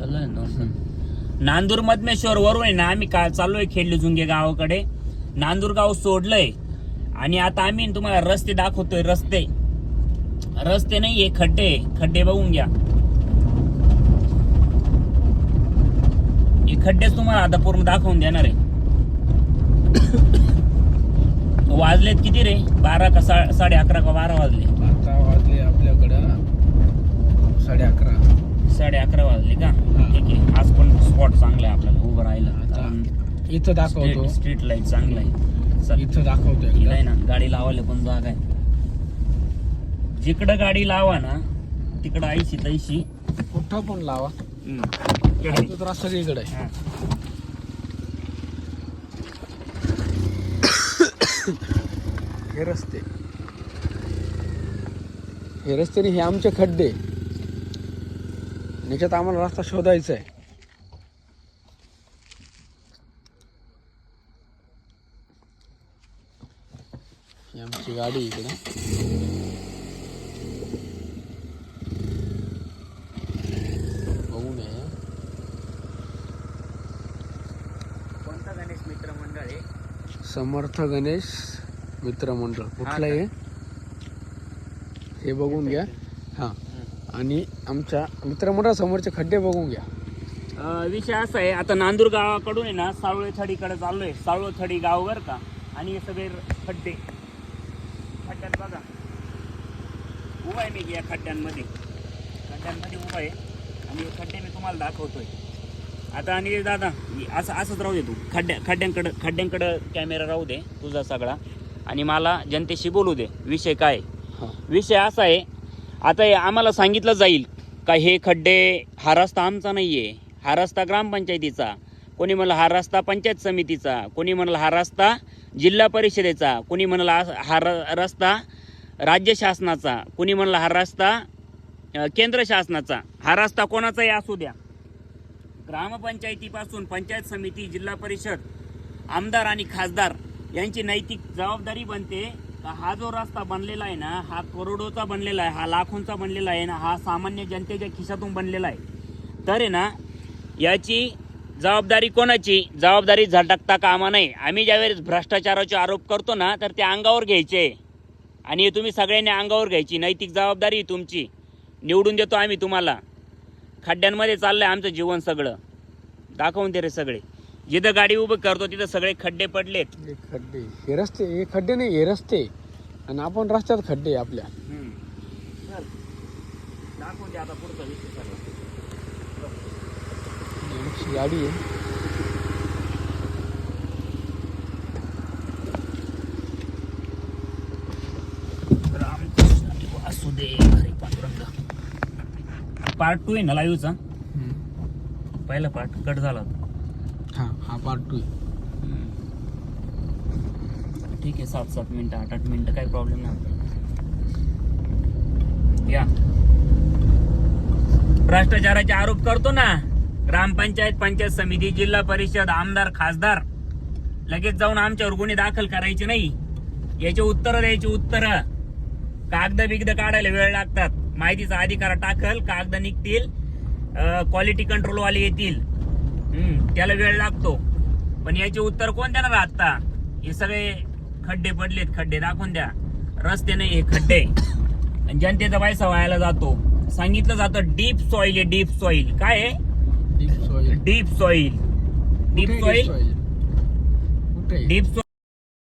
चाललंय नांदूर मधमेश्वर वरून आहे ना आम्ही का चाललोय खेडली जुंगे गावाकडे. नांदूर गाव सोडलंय. आणि आता आम्ही तुम्हाला रस्ते दाखवतोय रस्ते. रस्ते नाही हे खड्डे खड्डे बघून घ्या. हे खड्डेच तुम्हाला आता पूर्ण दाखवून देणार आहे. वाजलेत किती रे? बारा का साडे अकरा का बारा वाजले? आता वाजले आपल्याकडं. साडे अकरा. साडे अकरा वाजले का. ठीक आहे. आज पण स्पॉट चांगला आहे आपल्याला उभं राहिलं. इथं दाखवतो. स्ट्रीट लाइट चांगला आहे. चल. इथं दाखवतो एकदा. ना गाडी लावायला पण जागा आहे. जिकडं गाडी लावा ना तिकडं ऐशी तैशी. कुठं पण लावा. तिकडे. तो तर सगळीकडे आहे. हा. रस्ते. हे रस्ते नाही हे आमचे खड्डे. याच्यात आम्हाला रस्ता शोधायचा आहे. आमची गाडी इकडे. बघू नये कोणता गणेश मित्र मंडळ आहे? समर्थ गणेश मित्र मंडळ. कुठलं? आहे हे? बघून घ्या. हां. आणि आमच्या मित्रमंडळ समोरचे खड्डे बघून घ्या. अं, विषय असा आहे आता नांदूर गावाकडून आहे ना सावळे थडीकडे चाललोय. सावळे थडी गाव बर का? आणि हे सगळे खड्डे. खड्ड्यात बघा. उभा आहे मी या खड्ड्यांमध्ये. खड्ड्यांमध्ये उभा आहे. आणि हे खड्डे मी तुम्हाला दाखवतोय. आता आणि दादा असं असंच राहू दे तू. खड्ड्या खड्ड्यांकडं खड्ड्यांकडं कॅमेरा राहू दे तुझा सगळा. आणि मला जनतेशी बोलू दे. विषय काय? आहे? हां. विषय असा आहे आता हे आम्हाला सांगितलं जाईल का हे खड्डे हा रस्ता आमचा नाही आहे हा रस्ता ग्रामपंचायतीचा. कोणी म्हणलं हा रस्ता पंचायत समितीचा. कोणी म्हणलं हा रस्ता जिल्हा परिषदेचा. कोणी म्हणलं हा- र- रस्ता राज्य शासनाचा. कोणी म्हणलं हा रस्ता केंद्र शासनाचा. हा रस्ता कोणाचाही असू द्या. ग्रामपंचायतीपासून पंचायत समिती जिल्हा परिषद आमदार आणि खासदार यांची नैतिक जबाबदारी बनते. तर हा जो रस्ता बनलेला आहे ना हा करोडोचा बनलेला आहे हा लाखोंचा बनलेला आहे ना हा सामान्य जनतेच्या खिशातून बनलेला आहे. तर आहे ना याची जबाबदारी कोणाची? जबाबदारी झटकता कामा नाही आम्ही ज्यावेळेस भ्रष्टाचाराचे आरोप करतो ना तर ते अंगावर घ्यायचे. आणि हे तुम्ही सगळ्यांनी अंगावर घ्यायची नैतिक जबाबदारी तुमची. निवडून देतो आम्ही तुम्हाला. खड्ड्यांमध्ये चाललं आहे आमचं जीवन सगळं. दाखवून दे रे सगळे. जिथं गाडी उभं करतो तिथं सगळे खड्डे पडलेत. हे खड्डे. हे रस्ते हे खड्डे नाही हे रस्ते. आणि आपण रस्त्यात खड्डे आपल्या. दाखवून दे आता पुढचा विषय सगळं. आमची गाडी आहे. हरी पांडुरंग. पार्ट टू आहे ना लाईव्हचा पहिला पार्ट कट झाला होता. हा पार्ट टू ठीक आहे सात सात मिनटं आठ आठ मिनटं काही प्रॉब्लेम नाही. या. भ्रष्टाचाराचे आरोप करतो ना ग्रामपंचायत पंचायत समिती जिल्हा परिषद आमदार खासदार लगेच जाऊन आमच्यावर गुन्हे दाखल करायचे नाही. याचे उत्तर द्यायची उत्तर. कागद बिगद काढायला वेळ लागतात. माहितीचा अधिकार टाकल कागद निघतील क्वालिटी कंट्रोलवाले येतील. त्याला वेळ लागतो. पण याचे उत्तर कोण देणार आता? हे सगळे खड्डे पडलेत खड्डे दाखवून द्या. रस्ते नाही हे खड्डे. आणि जनतेचा पैसा व्हायला जातो. सांगितलं जातं डीप सॉइल आहे डीप सॉइल. काय आहे? Deep soil deep soil. Deep soil? Deep soil.